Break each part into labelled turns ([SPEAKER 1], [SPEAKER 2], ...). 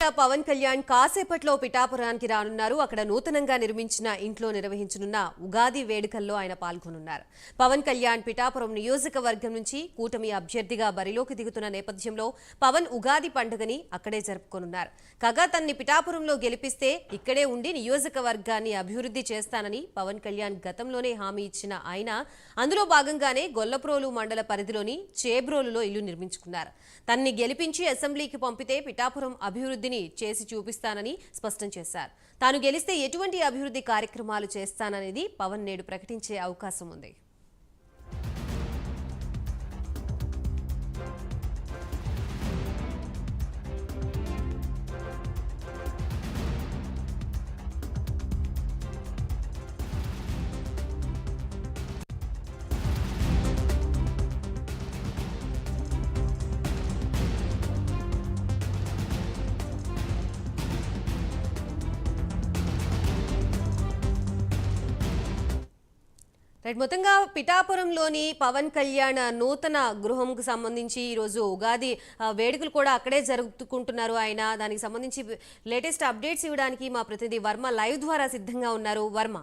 [SPEAKER 1] పవన్ కళ్యాణ్ కాసేపట్లో పిఠాపురానికి రానున్నారు. అక్కడ నూతనంగా నిర్మించిన ఇంట్లో నిర్వహించనున్న ఉగాది వేడుకల్లో ఆయన పాల్గొనున్నారు. పవన్ కళ్యాణ్ పిఠాపురం నియోజకవర్గం నుంచి కూటమి అభ్యర్థిగా బరిలోకి దిగుతున్న నేపథ్యంలో పవన్ ఉగాది పండుగని అక్కడే జరుపుకోనున్నారు. కాగా తన్ని పిఠాపురంలో గెలిపిస్తే ఇక్కడే ఉండి నియోజకవర్గాన్ని అభివృద్ధి చేస్తానని పవన్ కళ్యాణ్ గతంలోనే హామీ ఇచ్చిన ఆయన అందులో భాగంగానే గొల్లప్రోలు మండల పరిధిలోని చేబ్రోలులో ఇల్లు నిర్మించుకున్నారు. తన్ని గెలిపించి అసెంబ్లీకి పంపితే పిఠాపురం అభివృద్ధి అభివృద్ధిని చేసి చూపిస్తానని స్పష్టం చేశారు. తాను గెలిస్తే ఎటువంటి అభివృద్ధి కార్యక్రమాలు చేస్తాననేది పవన్ నేడు ప్రకటించే అవకాశం ఉంది. రైట్ మొత్తంగా పిఠాపురంలోని పవన్ కళ్యాణ్ నూతన గృహంకు సంబంధించి ఈరోజు ఉగాది వేడుకలు కూడా అక్కడే జరుపుకుంటున్నారు ఆయన. దానికి సంబంధించి లేటెస్ట్ అప్డేట్స్ ఇవ్వడానికి మా ప్రతినిధి వర్మ లైవ్ ద్వారా సిద్ధంగా ఉన్నారు. వర్మ.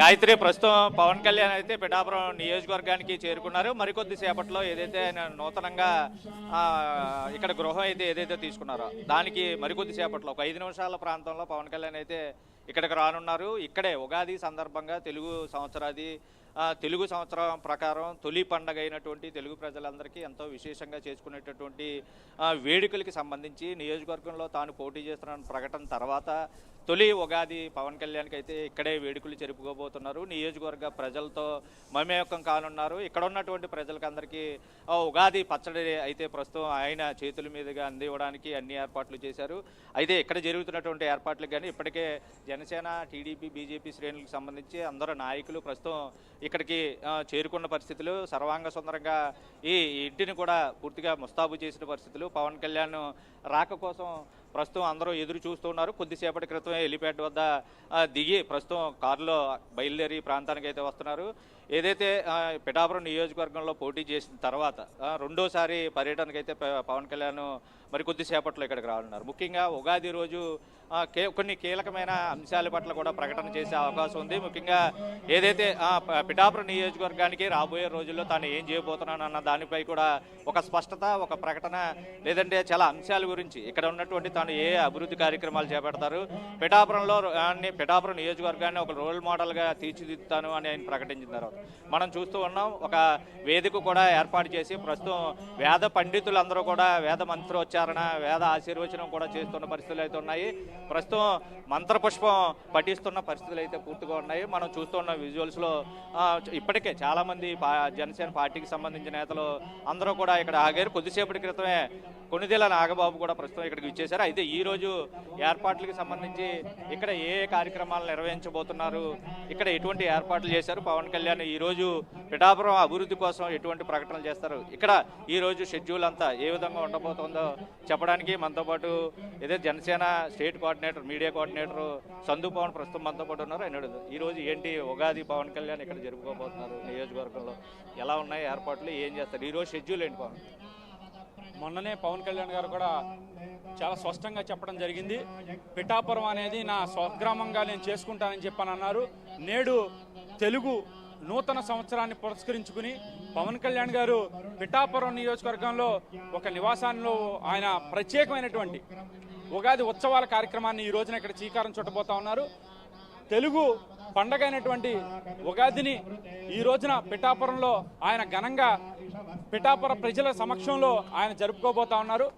[SPEAKER 2] గాయత్రి ప్రస్తుతం పవన్ కళ్యాణ్ అయితే పిఠాపురం నియోజకవర్గానికి చేరుకున్నారు. మరికొద్ది సేపట్లో ఏదైతే ఆయన నూతనంగా ఇక్కడ గృహం అయితే ఏదైతే తీసుకున్నారో దానికి మరికొద్ది సేపట్లో ఒక ఐదు నిమిషాల ప్రాంతంలో పవన్ కళ్యాణ్ అయితే ఇక్కడికి రానున్నారు. ఇక్కడే ఉగాది సందర్భంగా తెలుగు సంవత్సరాది తెలుగు సంవత్సరం ప్రకారం తొలి పండగ అయినటువంటి తెలుగు ప్రజలందరికీ ఎంతో విశేషంగా చేసుకునేటటువంటి వేడుకలకి సంబంధించి నియోజకవర్గంలో తాను పోటీ చేస్తున్న ప్రకటన తర్వాత తొలి ఉగాది పవన్ కళ్యాణ్కి అయితే ఇక్కడే వేడుకలు జరుపుకోబోతున్నారు. నియోజకవర్గ ప్రజలతో మమేకం కానున్నారు. ఇక్కడ ఉన్నటువంటి ప్రజలకందరికీ ఉగాది పచ్చడి అయితే ప్రస్తుతం ఆయన చేతుల మీదుగా అందివ్వడానికి అన్ని ఏర్పాట్లు చేశారు. అయితే ఇక్కడ జరుగుతున్నటువంటి ఏర్పాట్లకు కానీ ఇప్పటికే జనసేన టీడీపీ బీజేపీ శ్రేణులకు సంబంధించి అందరూ నాయకులు ప్రస్తుతం ఇక్కడికి చేరుకున్న పరిస్థితులు సర్వాంగ సుందరంగా ఈ ఇంటిని కూడా పూర్తిగా ముస్తాబు చేసిన పరిస్థితులు. పవన్ కళ్యాణ్ రాక కోసం ప్రస్తుతం అందరూ ఎదురు చూస్తున్నారు కొద్దిసేపటి క్రితమే హెలిప్యాడ్ వద్ద దిగి ప్రస్తుతం కారులో బయలుదేరి ప్రాంతానికి అయితే వస్తున్నారు. ఏదైతే పిఠాపురం నియోజకవర్గంలో పోటీ చేసిన తర్వాత రెండోసారి పర్యటనకైతే ప- పవన్ కళ్యాణ్ మరి కొద్దిసేపట్లో ఇక్కడికి రానున్నారు. ముఖ్యంగా ఉగాది రోజు కే కొన్ని కీలకమైన అంశాల పట్ల కూడా ప్రకటన చేసే అవకాశం ఉంది. ముఖ్యంగా ఏదైతే పిఠాపురం నియోజకవర్గానికి రాబోయే రోజుల్లో తాను ఏం చేయబోతున్నాను అన్న దానిపై కూడా ఒక స్పష్టత ఒక ప్రకటన లేదంటే చాలా అంశాల గురించి ఇక్కడ ఉన్నటువంటి తాను ఏ అభివృద్ధి కార్యక్రమాలు చేపడతారు పిఠాపురంలో అన్ని పిఠాపురం నియోజకవర్గాన్ని ఒక రోల్ మోడల్గా తీర్చిదిద్దుతాను అని ఆయన ప్రకటించిన తర్వాత. మనం చూస్తూ ఉన్నాం. ఒక వేదిక కూడా ఏర్పాటు చేసి ప్రస్తుతం వేద పండితులందరూ కూడా వేద మంత్రోచ్చారణ వేద ఆశీర్వచనం కూడా చేస్తున్న పరిస్థితులు అయితే ఉన్నాయి. ప్రస్తుతం మంత్రపుష్పం పఠిస్తున్న పరిస్థితులు అయితే పూర్తిగా ఉన్నాయి. మనం చూస్తున్న విజువల్స్లో ఇప్పటికే చాలామంది పా జనసేన పార్టీకి సంబంధించిన నేతలు అందరూ కూడా ఇక్కడ ఆగారు. కొద్దిసేపటి క్రితమే కొనిదేల నాగబాబు కూడా ప్రస్తుతం ఇక్కడికి ఇచ్చేశారు అయితే ఈ రోజు ఏర్పాట్లకి సంబంధించి ఇక్కడ ఏ కార్యక్రమాలు నిర్వహించబోతున్నారు? ఇక్కడ ఎటువంటి ఏర్పాట్లు చేశారు? పవన్ కళ్యాణ్ ఈరోజు పిఠాపురం అభివృద్ధి కోసం ఎటువంటి ప్రకటనలు చేస్తారు? ఇక్కడ ఈ రోజు షెడ్యూల్ అంతా ఏ విధంగా ఉండబోతుందో చెప్పడానికి మనతో పాటు ఏదైతే Janasena state coordinator media coordinator సందు పవన్ ప్రస్తుతం మనతో పాటు ఉన్నారు. ఆయన ఈరోజు ఏంటి ఉగాది పవన్ కళ్యాణ్ ఇక్కడ జరుపుకోబోతున్నారు నియోజకవర్గంలో? ఎలా ఉన్నాయి ఏర్పాట్లు? ఏం చేస్తారు? ఈ రోజు షెడ్యూల్ ఏంటి పవన్?
[SPEAKER 3] మొన్ననే పవన్ కళ్యాణ్ గారు కూడా చాలా స్పష్టంగా చెప్పడం జరిగింది. పిఠాపురం అనేది నా స్వగ్రామంగా నేను చేసుకుంటానని చెప్పని అన్నారు. నేడు తెలుగు నూతన సంవత్సరాన్ని పురస్కరించుకుని పవన్ కళ్యాణ్ గారు పిఠాపురం నియోజకవర్గంలో ఒక నివాసాల్లో ఆయన ప్రత్యేకమైనటువంటి ఉగాది ఉత్సవాల కార్యక్రమాన్ని ఈ రోజున ఇక్కడ శ్రీకారం చుట్టబోతా ఉన్నారు. తెలుగు పండగ అయినటువంటి ఉగాదిని ఈ రోజున పిఠాపురంలో ఆయన ఘనంగా పిఠాపుర ప్రజల సమక్షంలో ఆయన జరుపుకోబోతా ఉన్నారు.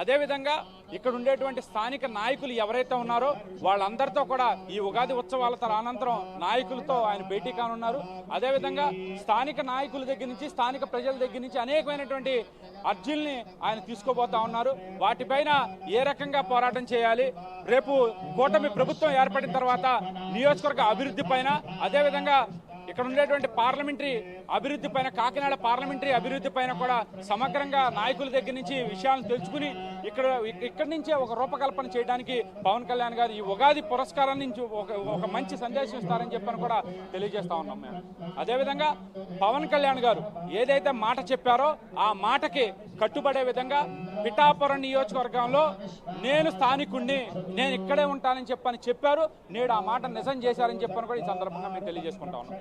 [SPEAKER 3] అదేవిధంగా ఇక్కడ ఉండేటువంటి స్థానిక నాయకులు ఎవరైతే ఉన్నారో వాళ్ళందరితో కూడా ఈ ఉగాది ఉత్సవాల తర అనంతరం నాయకులతో ఆయన భేటీ కానున్నారు. అదేవిధంగా స్థానిక నాయకుల దగ్గర నుంచి స్థానిక ప్రజల దగ్గర నుంచి అనేకమైనటువంటి అర్జీల్ని ఆయన తీసుకోబోతా ఉన్నారు. వాటిపైన ఏ రకంగా పోరాటం చేయాలి? రేపు కూటమి ప్రభుత్వం ఏర్పడిన తర్వాత నియోజకవర్గ అభివృద్ధి పైన అదేవిధంగా ఇక్కడ ఉండేటువంటి పార్లమెంటరీ అభివృద్ధి పైన కాకినాడ పార్లమెంటరీ అభివృద్ధి పైన కూడా సమగ్రంగా నాయకుల దగ్గర నుంచి విషయాలను తెలుసుకుని ఇక్కడ ఇక్కడి నుంచే ఒక రూపకల్పన చేయడానికి పవన్ కళ్యాణ్ గారు ఈ ఉగాది పురస్కారం నుంచి ఒక ఒక మంచి సందేశం ఇస్తారని చెప్పని కూడా తెలియజేస్తా ఉన్నాం మేము. అదేవిధంగా పవన్ కళ్యాణ్ గారు ఏదైతే మాట చెప్పారో ఆ మాటకి కట్టుబడే విధంగా పిఠాపురం నియోజకవర్గంలో నేను స్థానికుణ్ణి నేను ఇక్కడే ఉంటానని చెప్పని చెప్పారు. నేడు ఆ మాట నిజం చేశారని చెప్పని కూడా ఈ సందర్భంగా మేము తెలియజేసుకుంటా ఉన్నాం.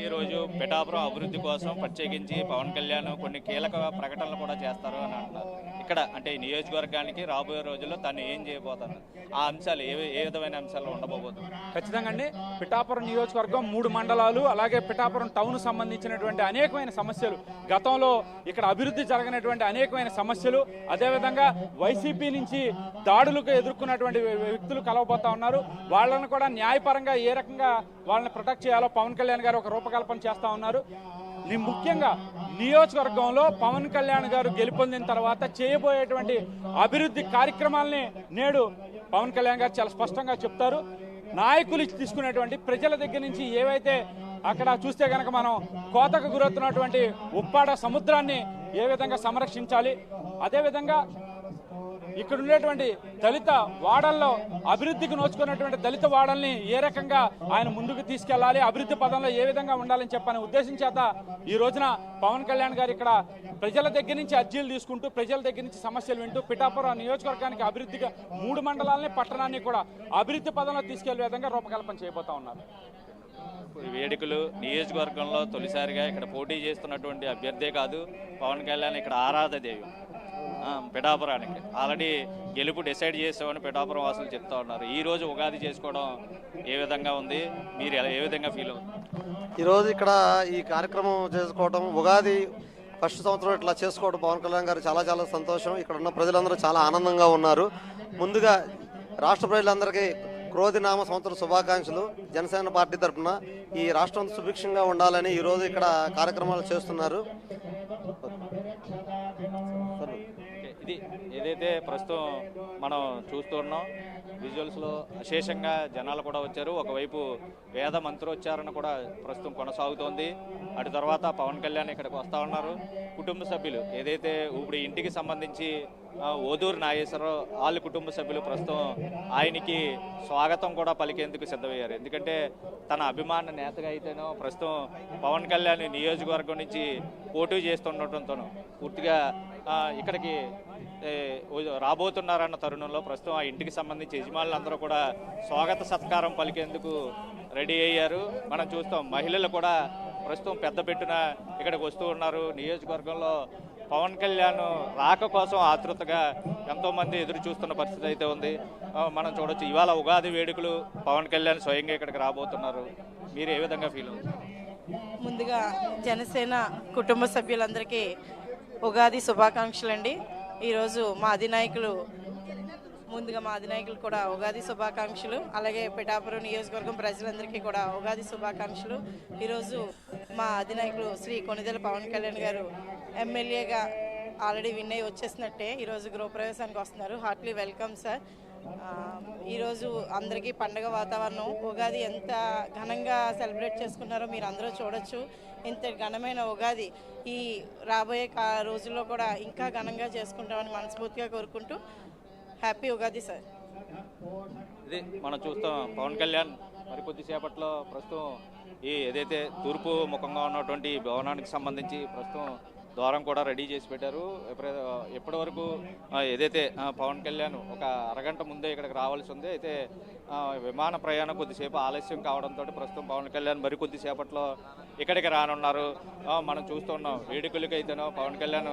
[SPEAKER 2] ఈ రోజు పిఠాపురం అభివృద్ధి కోసం ప్రత్యేకించి పవన్ కళ్యాణ్ కొన్ని కీలక ప్రకటనలు కూడా చేస్తారు అని అంటున్నారు. ఇక్కడ అంటే నియోజకవర్గానికి రాబోయే రోజుల్లో తను ఏం చేయబోతాను? ఆ అంశాలు ఏ ఏ విధమైన అంశాలు ఉండబోతుంది
[SPEAKER 3] ఖచ్చితంగా అండి. పిఠాపురం నియోజకవర్గం మూడు మండలాలు అలాగే పిఠాపురం టౌన్ సంబంధించినటువంటి అనేకమైన సమస్యలు గతంలో ఇక్కడ అభివృద్ధి జరగనటువంటి అనేకమైన సమస్యలు అదేవిధంగా వైసీపీ నుంచి దాడులకు ఎదుర్కొన్నటువంటి వ్యక్తులు కలవబోతా ఉన్నారు. వాళ్ళను కూడా న్యాయపరంగా ఏ రకంగా వాళ్ళని ప్రొటెక్ట్ చేయాలో పవన్ కళ్యాణ్ గారు ఒక రూపకల్పన చేస్తా ఉన్నారు. ముఖ్యంగా నియోజకవర్గంలో పవన్ కళ్యాణ్ గారు గెలుపొందిన తర్వాత చేయబోయేటువంటి అభివృద్ధి కార్యక్రమాల్ని నేడు పవన్ కళ్యాణ్ గారు చాలా స్పష్టంగా చెప్తారు. నాయకులు తీసుకునేటువంటి ప్రజల దగ్గర నుంచి ఏవైతే అక్కడ చూస్తే కనుక మనం కోతకు గురవుతున్నటువంటి ఉప్పాడ సముద్రాన్ని ఏ విధంగా సంరక్షించాలి అదేవిధంగా ఇక్కడ ఉండేటువంటి దళిత వాడల్లో అభివృద్ధికి నోచుకున్నటువంటి దళిత వాడల్ని ఏ రకంగా ఆయన ముందుకు తీసుకెళ్ళాలి అభివృద్ధి పదంలో ఏ విధంగా ఉండాలని చెప్పని ఉద్దేశం చేత ఈ రోజున పవన్ కళ్యాణ్ గారు ఇక్కడ ప్రజల దగ్గర నుంచి అర్జీలు తీసుకుంటూ ప్రజల దగ్గర నుంచి సమస్యలు వింటూ పిఠాపురం నియోజకవర్గానికి అభివృద్ధిగా మూడు మండలాలని పట్టణాన్ని కూడా అభివృద్ధి పదంలో తీసుకెళ్ళే విధంగా రూపకల్పన చేయబోతా ఉన్నారు.
[SPEAKER 2] ఈ వేడుకలు నియోజకవర్గంలో తొలిసారిగా ఇక్కడ పోటీ చేస్తున్నటువంటి అభ్యర్థే కాదు పవన్ కళ్యాణ్ ఇక్కడ ఆరాధ దేవి. పిఠాపురానికి ఆల్రెడీ గెలుపు డిసైడ్ చేసామని పిఠాపురం వాసులు చెప్తా ఉన్నారు. ఈ రోజు ఉగాది చేసుకోవడం ఏ విధంగా ఉంది? మీరు ఎలా- ఏ విధంగా ఫీల్ అవుతుంది?
[SPEAKER 4] ఈరోజు ఇక్కడ ఈ కార్యక్రమం చేసుకోవడం ఉగాది ఫస్ట్ సంవత్సరం ఇట్లా చేసుకోవడం పవన్ కళ్యాణ్ గారు చాలా చాలా సంతోషం. ఇక్కడ ఉన్న ప్రజలందరూ చాలా ఆనందంగా ఉన్నారు. ముందుగా రాష్ట్ర ప్రజలందరికీ క్రోధి నామ సంవత్సర శుభాకాంక్షలు. జనసేన పార్టీ తరఫున ఈ రాష్ట్రం సుభిక్షంగా ఉండాలని ఈరోజు ఇక్కడ కార్యక్రమాలు చేస్తున్నారు.
[SPEAKER 2] ఇది ఏదైతే ప్రస్తుతం మనం చూస్తున్నాం విజువల్స్లో అశేషంగా జనాలు కూడా వచ్చారు. ఒకవైపు వేద మంత్రోచ్చారణ కూడా ప్రస్తుతం కొనసాగుతోంది. అటు తర్వాత పవన్ కళ్యాణ్ ఇక్కడికి వస్తూ ఉన్నారు. కుటుంబ సభ్యులు ఏదైతే ఇప్పుడు ఇంటికి సంబంధించి ఓదూరు నాగేశ్వరరావు వాళ్ళ కుటుంబ సభ్యులు ప్రస్తుతం ఆయనకి స్వాగతం కూడా పలికేందుకు సిద్ధమయ్యారు. ఎందుకంటే తన అభిమాన నేతగా అయితేనో ప్రస్తుతం పవన్ కళ్యాణ్ నియోజకవర్గం నుంచి పోటీ చేస్తుండటంతోనూ పూర్తిగా ఇక్కడికి రాబోతున్నారన్న తరుణంలో ప్రస్తుతం ఆ ఇంటికి సంబంధించి యజమానులందరూ కూడా స్వాగత సత్కారం పలికేందుకు రెడీ అయ్యారు. మనం చూస్తాం మహిళలు కూడా ప్రస్తుతం పెద్ద పెట్టున ఇక్కడికి వస్తూ ఉన్నారు. నియోజకవర్గంలో పవన్ కళ్యాణ్ రాక కోసం ఆతృతగా ఎంతోమంది ఎదురు చూస్తున్న పరిస్థితి అయితే ఉంది. మనం చూడొచ్చు ఇవాళ ఉగాది వేడుకలు పవన్ కళ్యాణ్ స్వయంగా ఇక్కడికి రాబోతున్నారు. మీరు ఏ విధంగా ఫీల్
[SPEAKER 5] ముందుగా జనసేన కుటుంబ సభ్యులందరికీ ఉగాది శుభాకాంక్షలు అండి ఈరోజు మా అధినాయకులు ముందుగా మా అధినాయకులు కూడా ఉగాది శుభాకాంక్షలు అలాగే పిఠాపురం నియోజకవర్గం ప్రజలందరికీ కూడా ఉగాది శుభాకాంక్షలు. ఈరోజు మా అధినాయకులు శ్రీ కొనిదెల పవన్ కళ్యాణ్ గారు ఎమ్మెల్యేగా ఆల్రెడీ విన్ అయ్యి వచ్చేసినట్టే ఈరోజు గృహప్రవేశానికి వస్తున్నారు. Heartly welcome sir. ఈరోజు అందరికీ పండగ వాతావరణం. ఉగాది ఎంత ఘనంగా సెలబ్రేట్ చేసుకున్నారో మీరు అందరూ చూడొచ్చు. ఇంత ఘనమైన ఉగాది ఈ రాబోయే కా రోజుల్లో కూడా ఇంకా ఘనంగా చేసుకుంటామని మనస్ఫూర్తిగా కోరుకుంటూ హ్యాపీ ఉగాది సార్.
[SPEAKER 2] ఇది మనం చూస్తాం పవన్ కళ్యాణ్ మరి కొద్దిసేపట్లో ప్రస్తుతం ఈ ఏదైతే తూర్పు ముఖంగా ఉన్నటువంటి భవనానికి సంబంధించి ప్రస్తుతం ద్వారం కూడా రెడీ చేసి పెట్టారు. ఎప్పటి వరకు ఏదైతే పవన్ కళ్యాణ్ ఒక అరగంట ముందే ఇక్కడికి రావాల్సి ఉంది అయితే ఆ, విమాన ప్రయాణం కొద్దిసేపు ఆలస్యం కావడంతో ప్రస్తుతం పవన్ కళ్యాణ్ మరి కొద్దిసేపట్లో ఇక్కడికి రానున్నారు. మనం చూస్తున్నాం. వేడుకలకి అయితేనో పవన్ కళ్యాణ్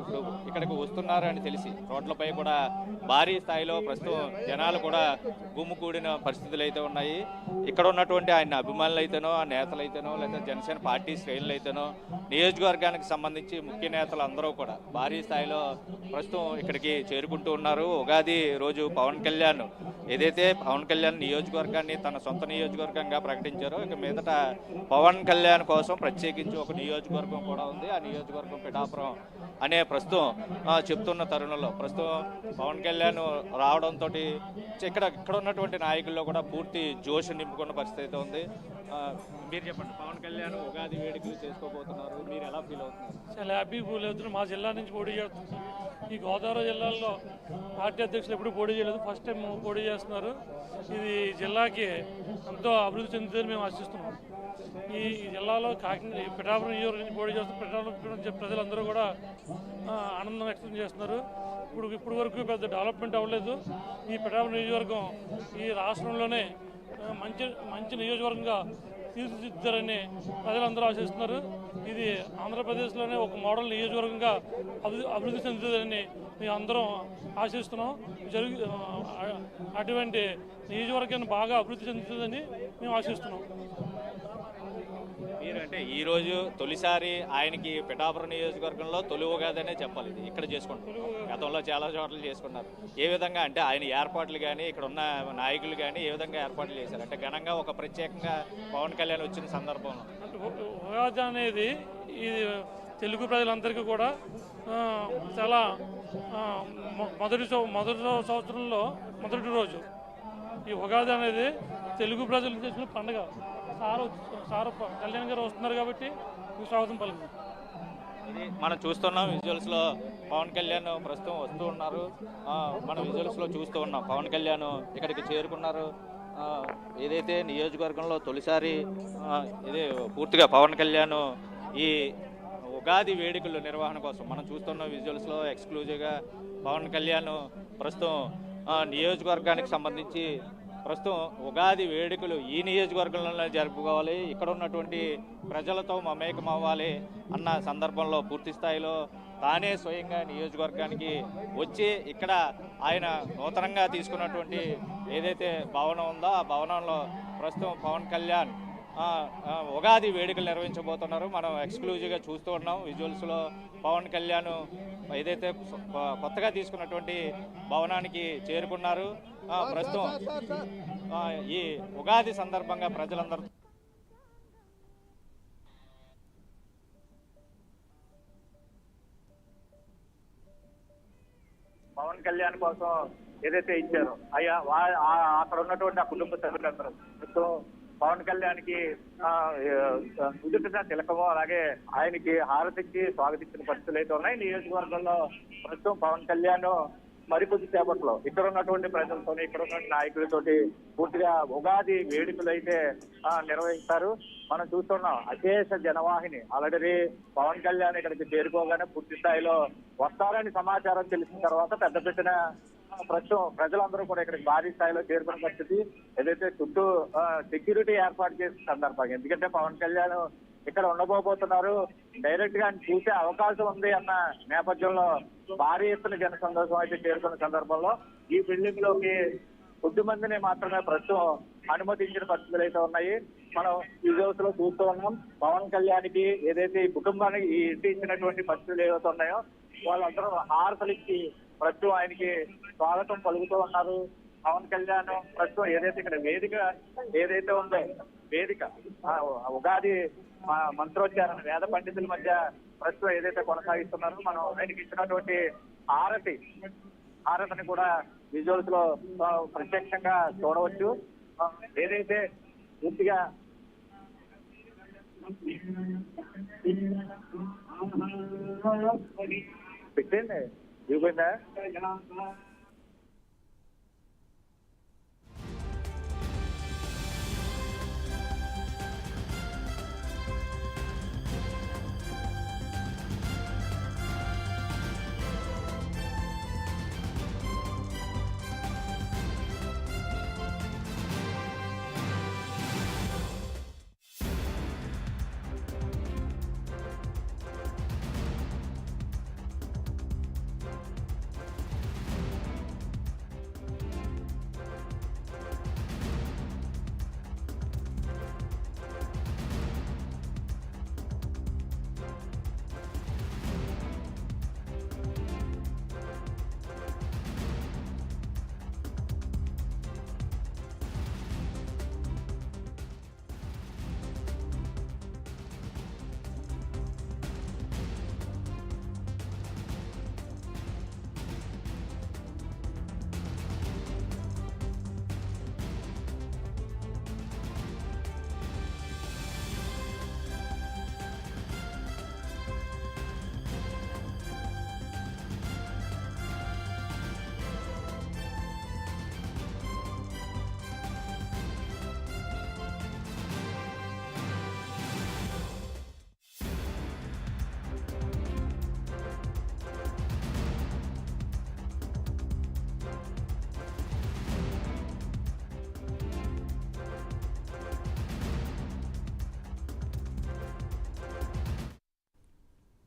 [SPEAKER 2] ఇప్పుడు ఇక్కడికి వస్తున్నారు అని తెలిసి రోడ్లపై కూడా భారీ స్థాయిలో ప్రస్తుతం జనాలు కూడా గుమ్ముకూడిన పరిస్థితులు అయితే ఉన్నాయి. ఇక్కడ ఉన్నటువంటి ఆయన అభిమానులు అయితేనో ఆ నేతలు అయితేనో లేదా జనసేన పార్టీ శ్రేణులు అయితేనో నియోజకవర్గానికి సంబంధించి ముఖ్య నేతలు అందరూ కూడా భారీ స్థాయిలో ప్రస్తుతం ఇక్కడికి చేరుకుంటూ ఉన్నారు. ఉగాది రోజు పవన్ కళ్యాణ్ ఏదైతే పవన్ కళ్యాణ్ నియోజకవర్గాన్ని తన సొంత నియోజకవర్గంగా ప్రకటించారో ఇక మీదట పవన్ పవన్ కళ్యాణ్ కోసం ప్రత్యేకించి ఒక నియోజకవర్గం కూడా ఉంది. ఆ నియోజకవర్గం పిఠాపురం అనే ప్రస్తుతం చెప్తున్న తరుణంలో ప్రస్తుతం పవన్ కళ్యాణ్ రావడంతో ఇక్కడ ఇక్కడ ఉన్నటువంటి నాయకుల్లో కూడా పూర్తి జోష్ నింపుకున్న పరిస్థితి అయితే ఉంది. మీరు చెప్పండి పవన్ కళ్యాణ్ ఉగాది వేడుకలు చేసుకోబోతున్నారు మీరు ఎలా ఫీల్ అవుతున్నారు?
[SPEAKER 6] చాలా హ్యాపీ ఫీల్ అవుతున్నాం మా జిల్లా నుంచి పోటీ చేస్తున్నాం ఈ గోదావరి జిల్లాలో పార్టీ అధ్యక్షులు ఎప్పుడు పోటీ చేయలేదు. ఫస్ట్ టైం పోటీ చేస్తున్నారు. ఇది జిల్లాకి ఎంతో అభివృద్ధి చెందుతుందని మేము ఆశిస్తున్నాం. ఈ జిల్లాలో కాకినాడ పిఠాపురం నియోజకవర్గం నుంచి పోటీ చేస్తున్న పిఠాపురం ప్రజలందరూ కూడా ఆనందం వ్యక్తం చేస్తున్నారు. ఇప్పుడు ఇప్పటి వరకు పెద్ద డెవలప్మెంట్ అవ్వలేదు. ఈ పిఠాపురం నియోజకవర్గం ఈ రాష్ట్రంలోనే మంచి మంచి నియోజకవర్గంగా తీర్చిదిద్దారని ప్రజలందరూ ఆశిస్తున్నారు. ఇది ఆంధ్రప్రదేశ్లోనే ఒక మోడల్ నియోజకవర్గంగా అభివృద్ధి అభివృద్ధి చెందుతుందని మేము అందరం ఆశిస్తున్నాం. జరుగు అటువంటి నియోజకవర్గాన్ని బాగా అభివృద్ధి చెందుతుందని మేము ఆశిస్తున్నాం.
[SPEAKER 2] మీరు అంటే ఈ రోజు తొలిసారి ఆయనకి పిఠాపురం నియోజకవర్గంలో తొలి ఉగాదనే చెప్పాలి. ఇది ఇక్కడ చేసుకుంటారు గతంలో చాలా చోట్ల చేసుకున్నారు. ఏ విధంగా అంటే ఆయన ఏర్పాట్లు కానీ ఇక్కడ ఉన్న నాయకులు కానీ ఏ విధంగా ఏర్పాట్లు చేశారు? అంటే ఘనంగా ఒక ప్రత్యేకంగా పవన్ కళ్యాణ్ వచ్చిన సందర్భంలో.
[SPEAKER 6] ఉగాది అనేది ఇది తెలుగు ప్రజలందరికీ కూడా చాలా మొదటి మొదటి సంవత్సరంలో మొదటి రోజు ఈ ఉగాది అనేది తెలుగు ప్రజలు చేసిన పండుగ. సారు సారు కళ్యాణ్ గారు వస్తున్నారు కాబట్టి స్వాగతం పలుకుతాం
[SPEAKER 2] ఇది మనం చూస్తున్నాం విజువల్స్లో పవన్ కళ్యాణ్ ప్రస్తుతం వస్తూ ఉన్నారు. మనం విజువల్స్లో చూస్తూ ఉన్నాం. పవన్ కళ్యాణ్ ఇక్కడికి చేరుకున్నారు. ఏదైతే నియోజకవర్గంలో తొలిసారి ఇది ఇదే పూర్తిగా పవన్ కళ్యాణ్ ఈ ఉగాది వేడుకల నిర్వహణ కోసం మనం చూస్తున్న విజువల్స్లో ఎక్స్క్లూజివ్గా పవన్ కళ్యాణ్ ప్రస్తుతం నియోజకవర్గానికి సంబంధించి ప్రస్తుతం ఉగాది వేడుకలు ఈ నియోజకవర్గంలోనే జరుపుకోవాలి. ఇక్కడ ఉన్నటువంటి ప్రజలతో మమేకం అవ్వాలి అన్న సందర్భంలో పూర్తి స్థాయిలో తానే స్వయంగా నియోజకవర్గానికి వచ్చి ఇక్కడ ఆయన నూతనంగా తీసుకున్నటువంటి ఏదైతే భవనం ఉందో ఆ భవనంలో ప్రస్తుతం పవన్ కళ్యాణ్ ఉగాది వేడుకలు నిర్వహించబోతున్నారు. మనం ఎక్స్క్లూజివ్గా చూస్తూ ఉన్నాం. విజువల్స్లో పవన్ కళ్యాణ్ ఏదైతే కొత్తగా తీసుకున్నటువంటి భవనానికి చేరుకున్నారు ప్రస్తుతం ఆ, ఈ ఉగాది సందర్భంగా ప్రజలందరూ పవన్ కళ్యాణ్ కోసం ఏదైతే ఇచ్చారో అయ్యా అక్కడ ఉన్నటువంటి ఆ కుటుంబ సభ్యులందరూ సో పవన్ కళ్యాణ్కి నుదుటిన తిలకము అలాగే ఆయనకి హారతిచ్చి స్వాగతించిన పరిస్థితులు అయితే ఉన్నాయి. నియోజకవర్గంలో ప్రస్తుతం పవన్ కళ్యాణ్ మరికొద్ది సేపట్లో ఇక్కడ ఉన్నటువంటి ప్రజలతోని ఇక్కడ ఉన్నటువంటి నాయకులతోటి పూర్తిగా ఉగాది వేడుకలు అయితే నిర్వహిస్తారు. మనం చూస్తున్నాం అశేష జనవాహిని ఆల్రెడీ పవన్ కళ్యాణ్ ఇక్కడికి చేరుకోగానే పూర్తి స్థాయిలో వస్తారని సమాచారం తెలిసిన తర్వాత పెద్ద పెట్టిన ప్రజలందరూ కూడా ఇక్కడికి భారీ స్థాయిలో చేరుకున్న పరిస్థితి ఏదైతే చుట్టూ సెక్యూరిటీ ఏర్పాటు చేసిన సందర్భంగా. ఎందుకంటే పవన్ కళ్యాణ్ ఇక్కడ ఉండబోతున్నారు. డైరెక్ట్గా చూసే అవకాశం ఉంది అన్న నేపథ్యంలో భారీ ఎత్తున జన సందర్శం అయితే చేరుకున్న సందర్భంలో ఈ బిల్డింగ్లోకి కొద్ది మందిని మాత్రమే ప్రస్తుతం అనుమతించిన పరిస్థితులు అయితే ఉన్నాయి. మనం విజువల్స్లో చూస్తూ ఉన్నాం పవన్ కళ్యాణ్కి ఏదైతే ఈ కుటుంబానికి ఇంటి ఇచ్చినటువంటి పరిస్థితులు ఏవైతే ఉన్నాయో వాళ్ళందరూ హారతలు ఇచ్చి ప్రస్తుతం ఆయనకి స్వాగతం పలుకుతూ ఉన్నారు. పవన్ కళ్యాణ్ ప్రస్తుతం ఏదైతే ఇక్కడ వేదిక ఏదైతే ఉందో వేదిక ఆ ఉగాది మంత్రోచ్చారణ వేద పండితుల మధ్య ప్రస్తుతం ఏదైతే కొనసాగిస్తున్నారో మనం ఆయనకి ఇచ్చినటువంటి హారతి హారతిని కూడా విజువల్స్లో ప్రత్యక్షంగా చూడవచ్చు. ఏదైతే పూర్తిగా పెట్టండి You ba na?